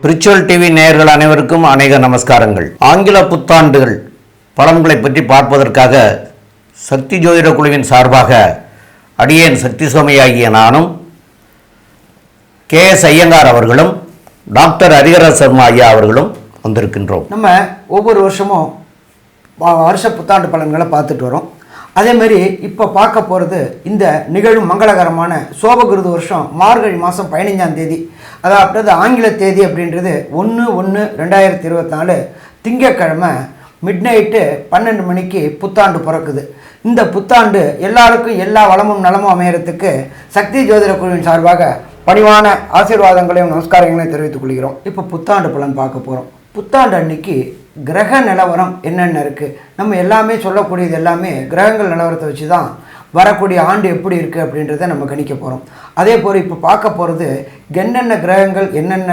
Spiritual TV நேயர்கள் அனைவருக்கும் அநேக நமஸ்காரங்கள். ஆங்கில புத்தாண்டுகள் பலன்களை பற்றி பார்ப்பதற்காக சக்தி ஜோதிட குழுவின் சார்பாக அடியேன் சக்தி சுவாமியாகிய நானும் கே எஸ் ஐயங்கார் அவர்களும் டாக்டர் ஹரிகர சர்மா ஐயா அவர்களும் வந்திருக்கின்றோம். நம்ம ஒவ்வொரு வருஷமும் வருஷ புத்தாண்டு பலன்களை பார்த்துட்டு வரோம். அதே மாதிரி இப்போ பார்க்க போகிறது இந்த நிகழும் மங்களகரமான சோபகிருது வருஷம் மார்கழி மாதம் பதினைஞ்சாம் தேதி. அதாவது ஆங்கில தேதி அப்படின்றது ஒன்று ஒன்று ரெண்டாயிரத்தி இருபத்தி நாலு திங்கக்கிழமை மிட் நைட்டு பன்னெண்டு மணிக்கு புத்தாண்டு பிறக்குது. இந்த புத்தாண்டு எல்லாருக்கும் எல்லா வளமும் நலமும் அமையறதுக்கு சக்தி ஜோதிட குழுவின் சார்பாக பணிவான ஆசீர்வாதங்களையும் நமஸ்காரங்களையும் தெரிவித்துக் கொள்கிறோம். இப்போ புத்தாண்டு பலன் பார்க்க போகிறோம் புத்தாண்டு அன்னைக்கு கிரக நிலவரம் என்னென்ன இருக்குது நம்ம எல்லாமே சொல்லக்கூடியது எல்லாமே கிரகங்கள் நிலவரத்தை வச்சு தான் வரக்கூடிய ஆண்டு எப்படி இருக்குது அப்படின்றத நம்ம கணிக்க போகிறோம் அதே போல் இப்போ பார்க்க போகிறது என்னென்ன கிரகங்கள் என்னென்ன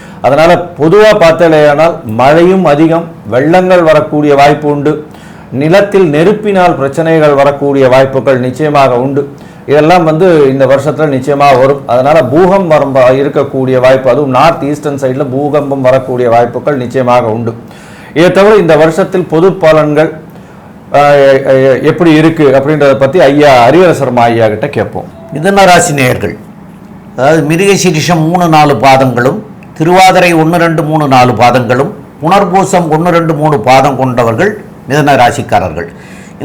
அதனால் பொதுவாக பார்த்தாலேயானால் மழையும் அதிகம் வெள்ளங்கள் வரக்கூடிய வாய்ப்பு உண்டு. நிலத்தில் நெருப்பினால் பிரச்சனைகள் வரக்கூடிய வாய்ப்புகள் நிச்சயமாக உண்டு. இதெல்லாம் வந்து இந்த வருஷத்தில் நிச்சயமாக வரும். அதனால் பூகம்பம் வர இருக்கக்கூடிய வாய்ப்பு அதுவும் நார்த் ஈஸ்டர்ன் சைடில் பூகம்பம் வரக்கூடிய வாய்ப்புகள் நிச்சயமாக உண்டு. இதை தவிர இந்த வருஷத்தில் பொது பலன்கள் எப்படி இருக்கு அப்படின்றத பற்றி ஐயா அரியரசர்மா ஐயா கிட்ட கேட்போம். மிதன ராசி நேயர்கள் அதாவது மிருகசீரிஷம் மூணு நாலு பாதங்களும் திருவாதிரை ஒன்று ரெண்டு மூணு நாலு பாதங்களும் புனர்பூசம் ஒன்று ரெண்டு மூணு பாதம் கொண்டவர்கள் மிதுன ராசிக்காரர்கள்.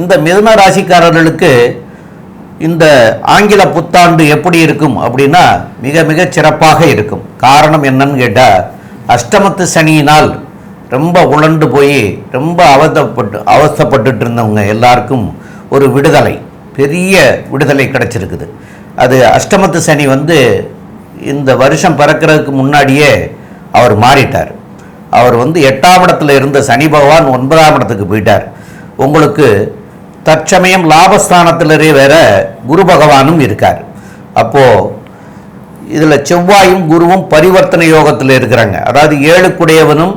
இந்த மிதுன ராசிக்காரர்களுக்கு இந்த ஆங்கில புத்தாண்டு எப்படி இருக்கும் அப்படின்னா மிக மிக சிறப்பாக இருக்கும். காரணம் என்னன்னு கேட்டால் அஷ்டமத்து சனியினால் ரொம்ப உழண்டு போய் ரொம்ப அவதப்பட்டு அவஸ்தப்பட்டுட்டு இருந்தவங்க எல்லாருக்கும் ஒரு விடுதலை பெரிய விடுதலை கிடைச்சிருக்குது. அது அஷ்டமத்து சனி வந்து இந்த வருஷம் பிறக்கிறதுக்கு முன்னாடியே அவர் மாறிட்டார். அவர் வந்து எட்டாம் இடத்துல இருந்த சனி பகவான் ஒன்பதாம் இடத்துக்கு போயிட்டார். உங்களுக்கு தற்சமயம் லாபஸ்தானத்திலே வேற குரு பகவானும் இருக்கார். அப்போது இதில் செவ்வாயும் குருவும் பரிவர்த்தனை யோகத்தில் இருக்கிறாங்க. அதாவது ஏழுக்குடையவனும்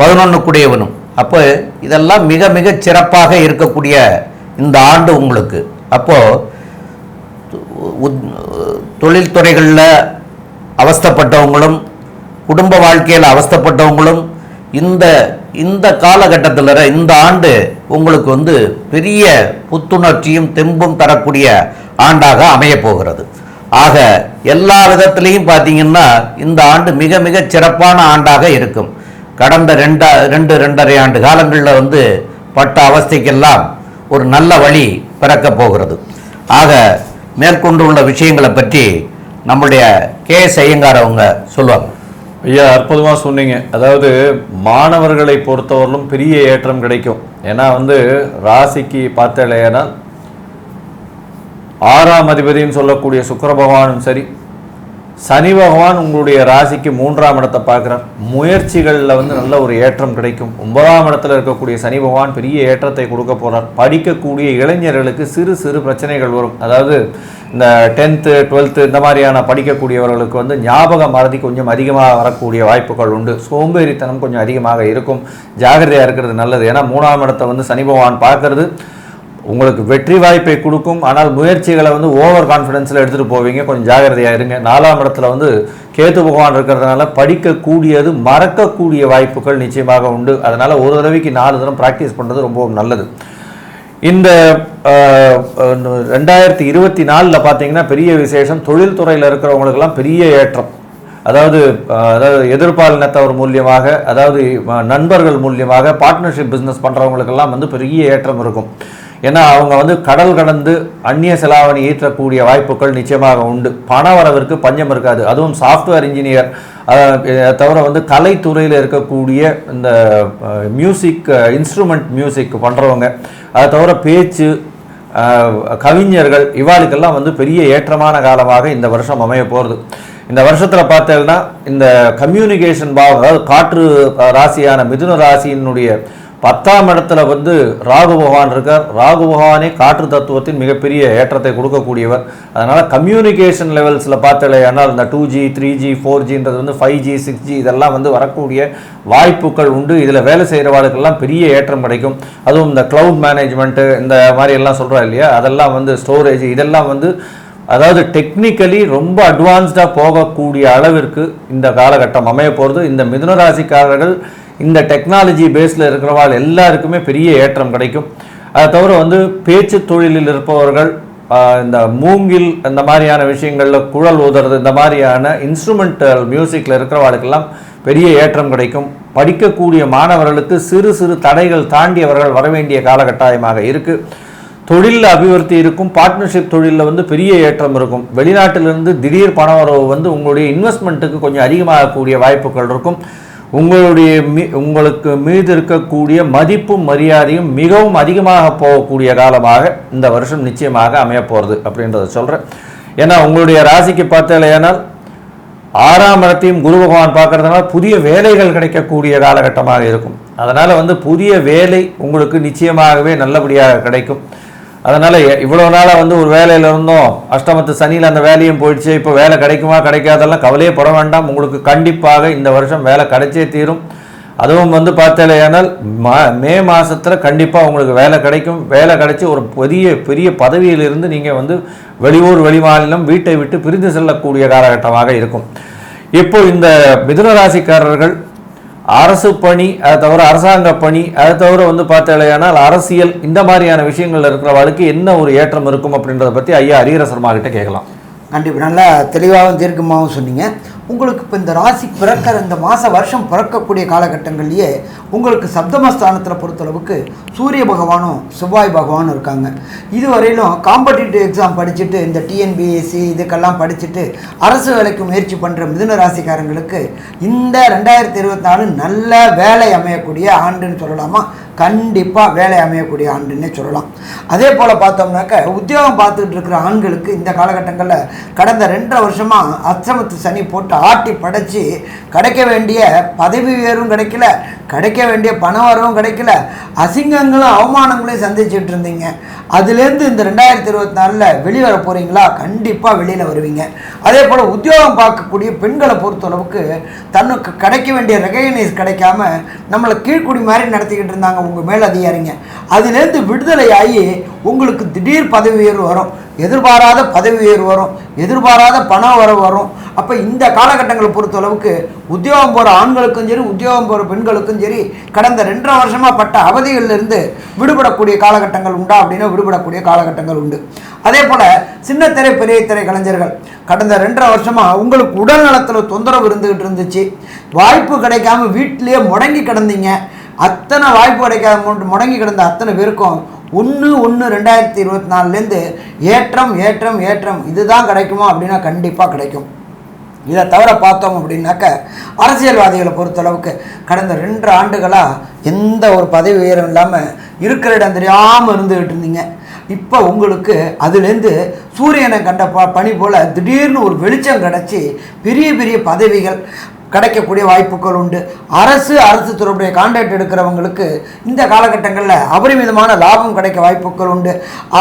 பதினொன்றுக்குடையவனும் அப்போ இதெல்லாம் மிக மிக சிறப்பாக இருக்கக்கூடிய இந்த ஆண்டு உங்களுக்கு. அப்போது தொழில்துறைகளில் அவஸ்தைப்பட்டவங்களும் குடும்ப வாழ்க்கையில் அவஸ்தைப்பட்டவங்களும் இந்த இந்த காலகட்டத்தில் இந்த ஆண்டு உங்களுக்கு வந்து பெரிய புத்துணர்ச்சியும் தெம்பும் தரக்கூடிய ஆண்டாக அமையப்போகிறது ஆக எல்லா விதத்திலையும் பார்த்தீங்கன்னா இந்த ஆண்டு மிக மிக சிறப்பான ஆண்டாக இருக்கும். கடந்த ரெண்டா ரெண்டு ரெண்டரை ஆண்டு காலங்களில் வந்து பட்ட அவஸ்தைக்கெல்லாம் ஒரு நல்ல வழி பிறக்கப் போகிறது. ஆக மேற்கொண்டு உள்ள விஷயங்களை பற்றி நம்மளுடைய கே எஸ் ஐயங்கார் அவங்க சொல்லுவாங்க. ஐயா அற்புதமாக சொன்னீங்க. அதாவது மாணவர்களை பொறுத்தவரையிலும் பெரிய ஏற்றம் கிடைக்கும். ஏன்னா வந்து ராசிக்கு பார்த்தாலேனா ஆறாம் அதிபதின்னு சொல்லக்கூடிய சுக்கர பகவானும் சரி சனி பகவான் உங்களுடைய ராசிக்கு மூன்றாம் இடத்தை பார்க்குறார். முயற்சிகளில் வந்து நல்ல ஒரு ஏற்றம் கிடைக்கும். ஒன்பதாம் இடத்துல இருக்கக்கூடிய சனி பகவான் பெரிய ஏற்றத்தை கொடுக்க போகிறார் படிக்கக்கூடிய இளைஞர்களுக்கு சிறு சிறு பிரச்சனைகள் வரும். அதாவது இந்த டென்த்து டுவெல்த்து இந்த மாதிரியான படிக்கக்கூடியவர்களுக்கு வந்து ஞாபக மறதி கொஞ்சம் அதிகமாக வரக்கூடிய வாய்ப்புகள் உண்டு. சோம்பேறித்தனம் கொஞ்சம் அதிகமாக இருக்கும். ஜாகிரதையாக இருக்கிறது நல்லது. ஏன்னா மூணாம் இடத்தை வந்து சனி பகவான் பார்க்கறது. உங்களுக்கு வெற்றி வாய்ப்பை கொடுக்கும். ஆனால் முயற்சிகளை வந்து ஓவர் கான்ஃபிடென்ஸில் எடுத்துகிட்டு போவீங்க. கொஞ்சம் ஜாகிரதையாக இருங்க. நாலாம் இடத்துல வந்து கேத்து பகவான் இருக்கிறதுனால படிக்கக்கூடியது மறக்கக்கூடிய வாய்ப்புகள் நிச்சயமாக உண்டு. அதனால் ஒரு தடவைக்கு நாலு தரம் ப்ராக்டிஸ் பண்ணுறது ரொம்ப நல்லது. இந்த ரெண்டாயிரத்தி இருபத்தி நாலில் பார்த்தீங்கன்னா பெரிய விசேஷம். தொழில்துறையில் இருக்கிறவங்களுக்கெல்லாம் பெரிய ஏற்றம். அதாவது அதாவது எதிர்பாலினத்தவர் மூலியமாக அதாவது நண்பர்கள் மூலியமாக பார்ட்னர்ஷிப் பிஸ்னஸ் பண்ணுறவங்களுக்கெல்லாம் வந்து பெரிய ஏற்றம் இருக்கும். ஏன்னா அவங்க வந்து கடல் கடந்து அந்நிய செலாவணி ஈற்றக்கூடிய வாய்ப்புகள் நிச்சயமாக உண்டு. பண வரவிற்கு பஞ்சம் இருக்காது. அதுவும் சாஃப்ட்வேர் இன்ஜினியர் தவிர வந்து கலைத்துறையில் இருக்கக்கூடிய இந்த மியூசிக் இன்ஸ்ட்ருமெண்ட் மியூசிக் பண்ணுறவங்க அதை தவிர பேச்சு கவிஞர்கள் இவாளுக்கெல்லாம் வந்து பெரிய ஏற்றமான காலமாக இந்த வருஷம் அமைய போகிறது இந்த வருஷத்தில் பார்த்தேன்னா இந்த கம்யூனிகேஷன் பாவம் அதாவது காற்று ராசியான மிதுன ராசியினுடைய பத்தாம் இடத்துல வந்து ராகு பகவான் இருக்கார். ராகு பகவானே காற்று தத்துவத்தின் மிகப்பெரிய ஏற்றத்தை கொடுக்கக்கூடியவர். அதனால் கம்யூனிகேஷன் லெவல்ஸில் பார்த்தாலேயானால் இந்த two G three G four ஜின்றது வந்து ஃபைவ் ஜி சிக்ஸ் ஜி இதெல்லாம் வந்து வரக்கூடிய வாய்ப்புகள் உண்டு. இதில் வேலை செய்கிறவாளுக்கெல்லாம் பெரிய ஏற்றம் கிடைக்கும். அதுவும் இந்த க்ளவுட் மேனேஜ்மெண்ட்டு இந்த மாதிரி எல்லாம் சொல்கிறோம் இல்லையா? அதெல்லாம் வந்து ஸ்டோரேஜ் இதெல்லாம் வந்து அதாவது டெக்னிக்கலி ரொம்ப அட்வான்ஸ்டாக போகக்கூடிய அளவிற்கு இந்த காலகட்டம் அமைய போகிறது இந்த மிதுனராசிக்காரர்கள் இந்த டெக்னாலஜி பேஸில் இருக்கிறவாள் எல்லாருக்குமே பெரிய ஏற்றம் கிடைக்கும். அதை தவிர வந்து பேச்சு தொழிலில் இருப்பவர்கள் இந்த மூங்கில் இந்த மாதிரியான விஷயங்களில் குழல் ஊதுறது இந்த மாதிரியான இன்ஸ்ட்ருமெண்டல் மியூசிக்கில் இருக்கிறவாளுக்கெல்லாம் பெரிய ஏற்றம் கிடைக்கும். படிக்கக்கூடிய மாணவர்களுக்கு சிறு சிறு தடைகள் தாண்டியவர்கள் வரவேண்டிய வர வேண்டிய காலகட்டாயமாக இருக்குது தொழிலில் அபிவிருத்தி இருக்கும் பார்ட்னர்ஷிப் தொழிலில் வந்து பெரிய ஏற்றம் இருக்கும். வெளிநாட்டிலிருந்து திடீர் பண வரவு வந்து உங்களுடைய இன்வெஸ்ட்மெண்ட்டுக்கு கொஞ்சம் அதிகமாகக்கூடிய வாய்ப்புகள் இருக்கும். உங்களுடைய மீ உங்களுக்கு மீது இருக்கக்கூடிய மதிப்பும் மரியாதையும் மிகவும் அதிகமாக போகக்கூடிய காலமாக இந்த வருஷம் நிச்சயமாக அமையப்போகிறது அப்படின்றத சொல்கிறேன் ஏன்னா உங்களுடைய ராசிக்கு பார்த்தாலேயானால் ஆறாம் இடத்தையும் குரு பகவான் பார்க்கறதுனால புதிய வேலைகள் கிடைக்கக்கூடிய காலகட்டமாக இருக்கும். அதனால் வந்து புதிய வேலை உங்களுக்கு நிச்சயமாகவே நல்லபடியாக கிடைக்கும். அதனால் இவ்வளோ நாளாக வந்து ஒரு வேலையில் இருந்தோம். அஷ்டமத்து சனியில் அந்த வேலையும் போயிடுச்சு. இப்போ வேலை கிடைக்குமா கிடைக்காதெல்லாம் கவலையே பட வேண்டாம். உங்களுக்கு கண்டிப்பாக இந்த வருஷம் வேலை கிடைச்சே தீரும். அதுவும் வந்து பார்த்தாலேயானால் மா மே மாதத்தில் கண்டிப்பாக உங்களுக்கு வேலை கிடைக்கும். வேலை கிடைச்சி ஒரு பெரிய பெரிய பதவியிலிருந்து நீங்கள் வந்து வெளியூர் வெளிமாநிலம் வீட்டை விட்டு பிரிந்து செல்லக்கூடிய காலகட்டமாக இருக்கும். இப்போ இந்த மிதுன ராசிக்காரர்கள் அரசு பணி அதை தவிர அரசாங்க பணி அதை தவிர வந்து பார்த்தாலேயானால் அரசியல் இந்த மாதிரியான விஷயங்கள் இருக்கிறவளுக்கு என்ன ஒரு ஏற்றம் இருக்கும் அப்படின்றத பற்றி ஐயா ஹரிஹர சர்மா கிட்ட கேட்கலாம். கண்டிப்பாக நல்லா தெளிவாகவும் தீர்க்கமாகவும் சொன்னீங்க. உங்களுக்கு இப்போ இந்த ராசி பிறக்கிற இந்த மாத வருஷம் பிறக்கக்கூடிய காலகட்டங்கள்லேயே உங்களுக்கு சப்தமஸ்தானத்தில் பொறுத்தளவுக்கு சூரிய பகவானும் செவ்வாய் பகவானும் இருக்காங்க. இதுவரையிலும் காம்படிட்டிவ் எக்ஸாம் படிச்சுட்டு இந்த டிஎன்பிஎஸ்சி இதுக்கெல்லாம் படிச்சுட்டு அரசு வேலைக்கு முயற்சி பண்ணுற மிதுன ராசிக்காரங்களுக்கு இந்த ரெண்டாயிரத்தி இருபத்தி நாலு நல்ல வேலை அமையக்கூடிய ஆண்டுன்னு சொல்லலாமா? கண்டிப்பாக வேலை அமையக்கூடிய ஆண்டுன்னே சொல்லலாம். அதே போல் பார்த்தோம்னாக்க உத்தியோகம் பார்த்துக்கிட்டு இருக்கிற ஆண்களுக்கு இந்த காலகட்டங்களில் கடந்த ரெண்டரை வருஷமாக அச்சமத்து சனி போட்டு ஆட்டி படைச்சி கிடைக்க வேண்டிய பதவி உயர்வும் கிடைக்கல கிடைக்க வேண்டிய பண வரவும் கிடைக்கல. அசிங்கங்களும் அவமானங்களையும் சந்திச்சுட்டு இருந்தீங்க. அதுலேருந்து இந்த ரெண்டாயிரத்தி இருபத்தி நாலில் வெளியே வர போகிறீங்களா கண்டிப்பாக வெளியில் வருவீங்க. அதே போல் உத்தியோகம் பார்க்கக்கூடிய பெண்களை பொறுத்தளவுக்கு தனக்கு கிடைக்க வேண்டிய ரெகனைஸ் கிடைக்காம நம்மளை கீழ்க்குடி மாதிரி நடத்திக்கிட்டு இருந்தாங்க உங்கள் மேல் அதிகாரிங்க அதுலேருந்து விடுதலை ஆகி உங்களுக்கு திடீர் பதவி உயர்வு வரும். எதிர்பாராத பதவி உயர்வு வரும் எதிர்பாராத பண வரவு வரும். அப்போ இந்த காலகட்டங்களை பொறுத்தளவுக்கு உத்தியோகம் போகிற ஆண்களுக்கும் சரி உத்தியோகம் போகிற பெண்களுக்கும் சரி கடந்த ரெண்டரை வருஷமாக பட்ட அவதிகளிலிருந்து விடுபடக்கூடிய காலகட்டங்கள் உண்டா அப்படின்னா விடுபடக்கூடிய காலகட்டங்கள் உண்டு. அதே போல் சின்ன திரை பெரிய திரை கலைஞர்கள் கடந்த ரெண்டரை வருஷமாக உங்களுக்கு உடல் நலத்தில் தொந்தரவு இருந்துகிட்டு இருந்துச்சு. வாய்ப்பு கிடைக்காம வீட்டிலேயே முடங்கி கிடந்தீங்க. அத்தனை வாய்ப்பு கிடைக்காம முடங்கி கிடந்த அத்தனை பேருக்கும் ஒன்று ஒன்று ரெண்டாயிரத்தி இருபத்தி நாலுலேருந்து ஏற்றம் ஏற்றம் ஏற்றம் இதுதான் கிடைக்குமா அப்படின்னா கண்டிப்பாக கிடைக்கும். இதை தவிர பார்த்தோம் அப்படின்னாக்க அரசியல்வாதிகளை பொறுத்தளவுக்கு கடந்த ரெண்டு ஆண்டுகளாக எந்த ஒரு பதவி உயரம் இல்லாமல் இருக்கிற இடம் தெரியாமல் இருந்துகிட்டு இருந்தீங்க. இப்போ உங்களுக்கு அதுலேருந்து சூரியனை கண்ட ப பணி போல் திடீர்னு ஒரு வெளிச்சம் கிடச்சி பெரிய பெரிய பதவிகள் கிடைக்கக்கூடிய வாய்ப்புகள் உண்டு. அரசு அரசு தொடர்புடைய கான்ட்ராக்ட் எடுக்கிறவங்களுக்கு இந்த காலகட்டங்களில் அபரிமிதமான லாபம் கிடைக்க வாய்ப்புகள் உண்டு.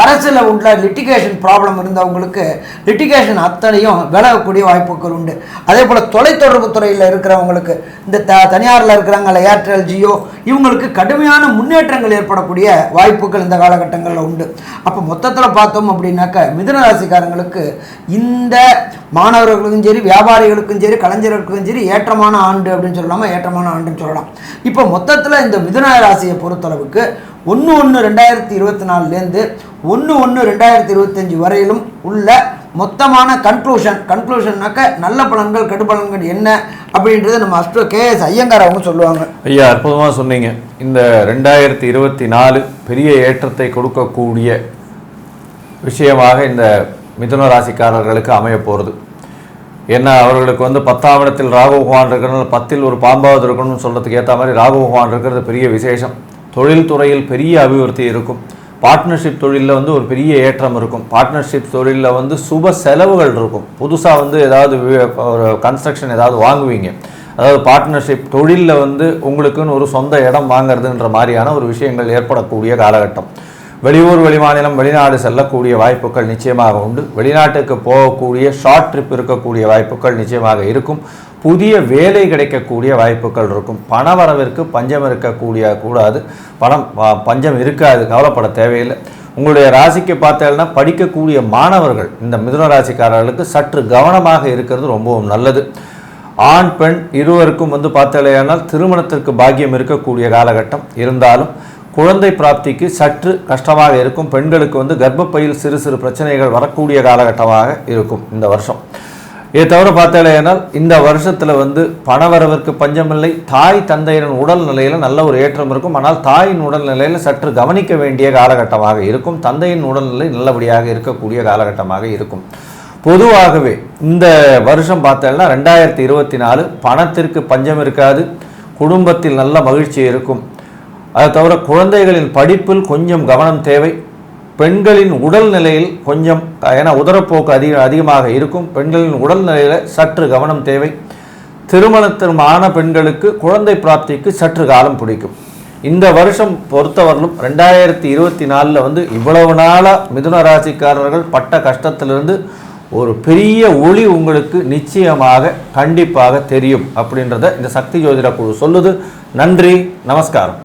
அரசில் உள்ள லிட்டிகேஷன் ப்ராப்ளம் இருந்தவங்களுக்கு லிட்டிகேஷன் அத்தனையும் விலகக்கூடிய வாய்ப்புகள் உண்டு. அதே போல் தொலைத்தொடர்பு துறையில் இருக்கிறவங்களுக்கு இந்த த தனியாரில் இருக்கிறாங்கல்ல ஏர்டெல் ஜியோ இவங்களுக்கு கடுமையான முன்னேற்றங்கள் ஏற்படக்கூடிய வாய்ப்புகள் இந்த காலகட்டங்களில் உண்டு. அப்போ மொத்தத்தில் பார்த்தோம் அப்படின்னாக்க மிதனராசிக்காரங்களுக்கு இந்த மாணவர்களுக்கும் சரி வியாபாரிகளுக்கும் சரி கலைஞர்களுக்கும் சரி ஏற்றமான ஆண்டு அப்படின்னு சொல்லலாமா ஏற்றமான ஆண்டுன்னு சொல்லலாம். இப்போ மொத்தத்தில் இந்த மிதுன ராசியை பொறுத்தளவுக்கு ஒன்று ஒன்று ரெண்டாயிரத்தி இருபத்தி நாலுலேருந்து ஒன்று ஒன்று ரெண்டாயிரத்தி இருபத்தஞ்சி வரையிலும் உள்ள மொத்தமான கன்க்ளூஷன் கன்க்ளூஷன்னாக்க நல்ல பலன்கள் கெடுபலன்கள் என்ன அப்படின்றத நம்ம அஸ்ட்ரோ கேஎஸ் ஐயங்கார் அவங்க சொல்லுவாங்க. ஐயா அற்புதமாக சொன்னீங்க. இந்த ரெண்டாயிரத்தி இருபத்தி நாலு பெரிய ஏற்றத்தை கொடுக்கக்கூடிய விஷயமாக இந்த மிதுன ராசிக்காரர்களுக்கு அமைய போகிறது ஏன்னா அவர்களுக்கு வந்து பத்தாம் இடத்தில் ராகு பகவான் இருக்கிறனால பத்தில் ஒரு பாம்பாவது இருக்கணும்னு சொல்கிறதுக்கு ஏற்ற மாதிரி ராகு பகவான் இருக்கிறது பெரிய விசேஷம். தொழில் துறையில் பெரிய அபிவிருத்தி இருக்கும். பார்ட்னர்ஷிப் தொழிலில் வந்து ஒரு பெரிய ஏற்றம் இருக்கும். பார்ட்னர்ஷிப் தொழிலில் வந்து சுப செலவுகள் இருக்கும். புதுசாக வந்து ஏதாவது ஒரு கன்ஸ்ட்ரக்ஷன் ஏதாவது வாங்குவீங்க. அதாவது பார்ட்னர்ஷிப் தொழிலில் வந்து உங்களுக்குன்னு ஒரு சொந்த இடம் வாங்குறதுன்ற மாதிரியான ஒரு விஷயங்கள் ஏற்படக்கூடிய காலகட்டம். வெளியூர் வெளிமாநிலம் வெளிநாடு செல்லக்கூடிய வாய்ப்புகள் நிச்சயமாக உண்டு. வெளிநாட்டுக்கு போகக்கூடிய ஷார்ட் ட்ரிப் இருக்கக்கூடிய வாய்ப்புகள் நிச்சயமாக இருக்கும். புதிய வேலை கிடைக்கக்கூடிய வாய்ப்புகள் இருக்கும். பண வரவிற்கு பஞ்சம் இருக்கக்கூடிய கூடாது. பணம் பஞ்சம் இருக்காது. கவலைப்பட தேவையில்லை. உங்களுடைய ராசிக்கு பார்த்தேன்னா படிக்கக்கூடிய மாணவர்கள் இந்த மிதுன ராசிக்காரர்களுக்கு சற்று கவனமாக இருக்கிறது ரொம்பவும் நல்லது. ஆண் பெண் இருவருக்கும் வந்து பார்த்தாலேயானால் திருமணத்திற்கு பாக்கியம் இருக்கக்கூடிய காலகட்டம் இருந்தாலும் குழந்தை பிராப்திக்கு சற்று கஷ்டமாக இருக்கும் பெண்களுக்கு வந்து கர்ப்பப்பையில் சிறு சிறு பிரச்சனைகள் வரக்கூடிய காலகட்டமாக இருக்கும் இந்த வருஷம். இதை தவிர பார்த்தாலேனால் இந்த வருஷத்தில் வந்து பணவரவிற்கு பஞ்சமில்லை. தாய் தந்தையின் உடல் நிலையில் நல்ல ஒரு ஏற்றம் இருக்கும். ஆனால் தாயின் உடல் நிலையில் சற்று கவனிக்க வேண்டிய காலகட்டமாக இருக்கும். தந்தையின் உடல்நிலை நல்லபடியாக இருக்கக்கூடிய காலகட்டமாக இருக்கும். பொதுவாகவே இந்த வருஷம் பார்த்தோம்னா ரெண்டாயிரத்தி இருபத்தி நாலு பணத்திற்கு பஞ்சம் இருக்காது. குடும்பத்தில் நல்ல மகிழ்ச்சி இருக்கும். அதை தவிர குழந்தைகளின் படிப்பில் கொஞ்சம் கவனம் தேவை. பெண்களின் உடல் நிலையில் கொஞ்சம் ஏன்னா உதரப்போக்கு அதிக அதிகமாக இருக்கும். பெண்களின் உடல் நிலையில் சற்று கவனம் தேவை. திருமணத்திற்கான பெண்களுக்கு குழந்தை பிராப்திக்கு சற்று காலம் பிடிக்கும். இந்த வருஷம் பொறுத்தவரையிலும் ரெண்டாயிரத்தி இருபத்தி நாலில் வந்து இவ்வளவு நாளாக மிதுன ராசிக்காரர்கள் பட்ட கஷ்டத்திலிருந்து ஒரு பெரிய ஒளி உங்களுக்கு நிச்சயமாக கண்டிப்பாக தெரியும் அப்படின்றத இந்த சக்தி ஜோதிட குழு சொல்லுது. நன்றி நமஸ்காரம்.